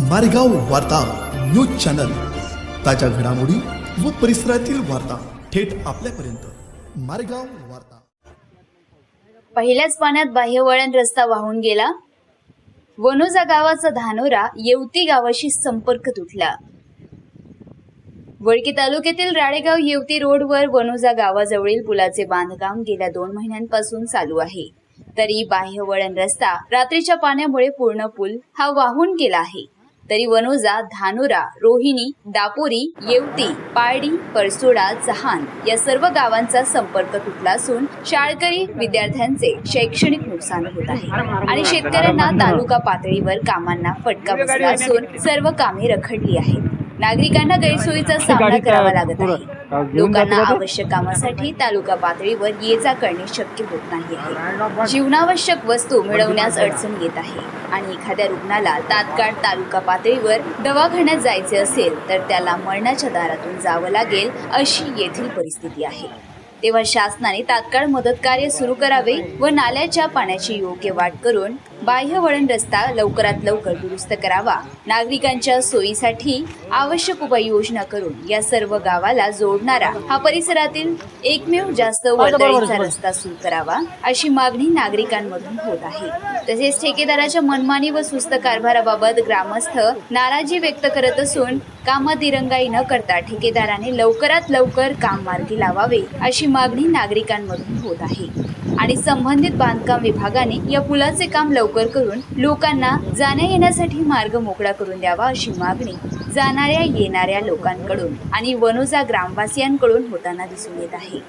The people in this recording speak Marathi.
मारेगाव वार्ता न्यूज चॅनल. ताज्या घडामोडी व परिसरातील वार्ता थेट आपल्यापर्यंत. मारेगाव वार्ता. पहिल्याच पाण्यात बाह्यवळण रस्ता वाहून गेला. वनोजा गावाचा धानोरा येवती गावाशी संपर्क तुटला. वडकी तालुक्यातील राळेगाव येवती रोडवर वनोजा गावाजवळील पुलाचे बांधकाम गेल्या दोन महिन्यांपासून चालू आहे. तरी बाह्यवळण रस्ता रात्रीच्या पाण्यामुळे पूर्ण पूल हा वाहून गेला आहे. तरी वनोजा धानोरा रोहिणी दापोरी येवती पारडी परसोडा जहान या सर्व गावांचा संपर्क तुटला असून शाळकरी विद्यार्थ्यांचे शैक्षणिक नुकसान होत आहे. आणि शेतकऱ्यांना तालुका पातळीवर कामांना फटका बसला असून सर्व कामे रखडली आहेत. नागरिकांना गैरसोयीचा सामना करावा लागत आहे. लोकांना आवश्यक कामासाठी तालुका पातळीवर ये जा करणे शक्य होत नाही आहे. जीवनावश्यक वस्तू मिळवण्यास अडचण येत आहे. आणि एखाद्या रुग्णाला तात्काळ तालुका पातळीवर दवाखान्यात जायचे असेल तर त्याला मरणाच्या दारातून जावं लागेल अशी येथील परिस्थिती आहे. तेव्हा शासनाने तात्काळ मदत कार्य सुरू करावे व नाल्याच्या पाण्याची योग्य वाट करून बाह्य वळण रस्ता लवकरात लवकर दुरुस्त करावा. नागरिकांच्या सोयीसाठी आवश्यक उपाययोजना करून या सर्व गावाला जोडणारा हा परिसरातील एकमेव जास्त वर्दळीचा रस्ता सुरू करावा अशी मागणी नागरिकांमधून होत आहे. तसेच ठेकेदाराच्या मनमानी व सुस्त कारभाराबाबत ग्रामस्थ नाराजी व्यक्त करत असून कामात दिरंगाई न करता ठेकेदाराने लवकरात लवकर काम मार्गी लावावे अशी मागणी नागरिकांमधून होत आहे. आणि संबंधित बांधकाम विभागाने या पुलाचे काम लवकर करून लोकांना जाण्या येण्यासाठी मार्ग मोकळा करून द्यावा अशी मागणी जाणाऱ्या येणाऱ्या लोकांकडून आणि वनोजा ग्रामवासियांकडून होताना दिसून येत आहे.